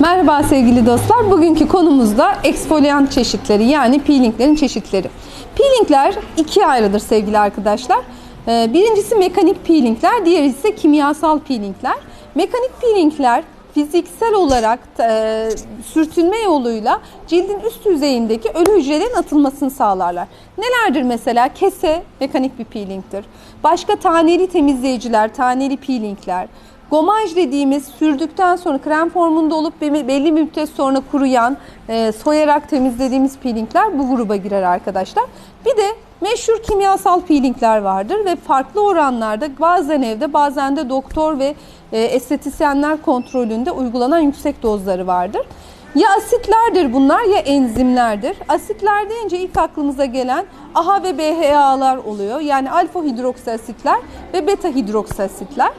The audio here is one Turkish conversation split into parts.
Merhaba sevgili dostlar. Bugünkü konumuzda eksfolyant çeşitleri yani peelinglerin çeşitleri. Peelingler ikiye ayrılır sevgili arkadaşlar. Ee, Birincisi mekanik peelingler, diğeri ise kimyasal peelingler. Mekanik peelingler fiziksel olarak e, sürtünme yoluyla cildin üst yüzeyindeki ölü hücrelerin atılmasını sağlarlar. Nelerdir mesela? Kese mekanik bir peelingdir. Başka taneli temizleyiciler, taneli peelingler. Gomaj dediğimiz sürdükten sonra krem formunda olup be- belli müddet sonra kuruyan, e, soyarak temizlediğimiz peelingler bu gruba girer arkadaşlar. Bir de meşhur kimyasal peelingler vardır ve farklı oranlarda bazen evde bazen de doktor ve e, estetisyenler kontrolünde uygulanan yüksek dozları vardır. Ya asitlerdir bunlar ya enzimlerdir. Asitler deyince ilk aklımıza gelen AHA ve BHA'lar oluyor. Yani alfa hidroksasitler ve beta hidroksasitler.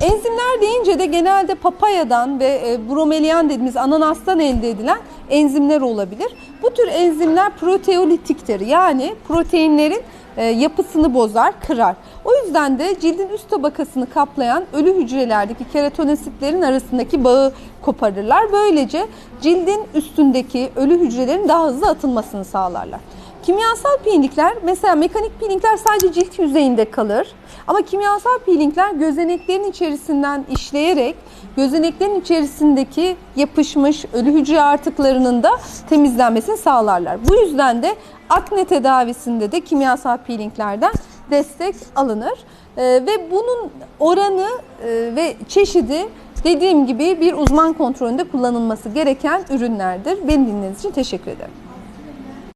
Enzimler deyince de genelde papayadan ve e, bromelian dediğimiz ananastan elde edilen enzimler olabilir. Bu tür enzimler proteolitiktir. Yani proteinlerin e, yapısını bozar, kırar. O yüzden de cildin üst tabakasını kaplayan ölü hücrelerdeki keratonositlerin arasındaki bağı koparırlar. Böylece cildin üstündeki ölü hücrelerin daha hızlı atılmasını sağlarlar. Kimyasal peelingler mesela mekanik peelingler sadece cilt yüzeyinde kalır. Ama kimyasal peelingler gözeneklerin içerisinden işleyerek gözeneklerin içerisindeki yapışmış ölü hücre artıklarının da temizlenmesini sağlarlar. Bu yüzden de akne tedavisinde de kimyasal peelinglerden destek alınır. Ee, ve bunun oranı e, ve çeşidi dediğim gibi bir uzman kontrolünde kullanılması gereken ürünlerdir. Beni dinlediğiniz için teşekkür ederim.